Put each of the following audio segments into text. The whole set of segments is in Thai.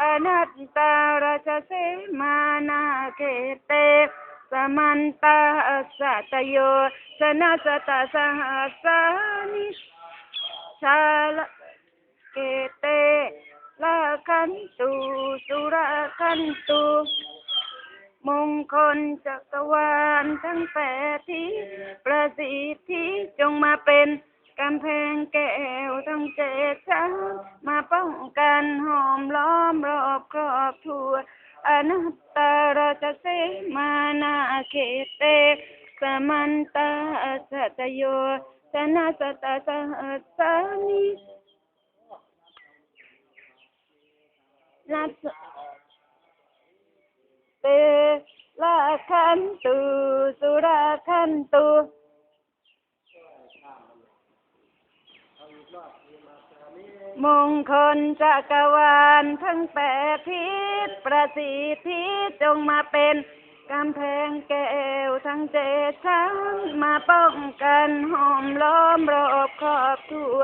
อนัตตาราชเสมานาเกเตสมันตาสัตโยชนะสตาสหัสานิชาลเกเตละคันตุสุระคันตุมงคลจักรวาลทั้งแปดทิศประสิทธิจงมาเป็น กำแพงแก้วทั้งเจ็ดชั้นมาป้องกันห้อมล้อมรอบครอบทั่วอนัตตาราชเสมานาเขเตสมันตาสัตโยชนะสตาสหัสานินัสเตละคันตุสุราคันตุ มงคลจักรวาลทั้งแปดทิศประสิทธิจงมาเป็นกำแพงแก้วทั้งเจ็ดชั้นมาป้องกันห้อมล้อมรอบครอบทั่ว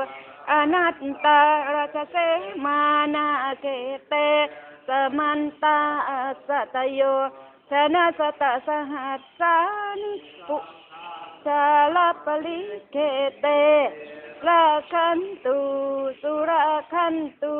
อนัตตาราชเสมานาเกเตสมันตาสัตโยชนะสตสหัสสานิปุชาลปลิเกเต ละคันตุสุราคันตุ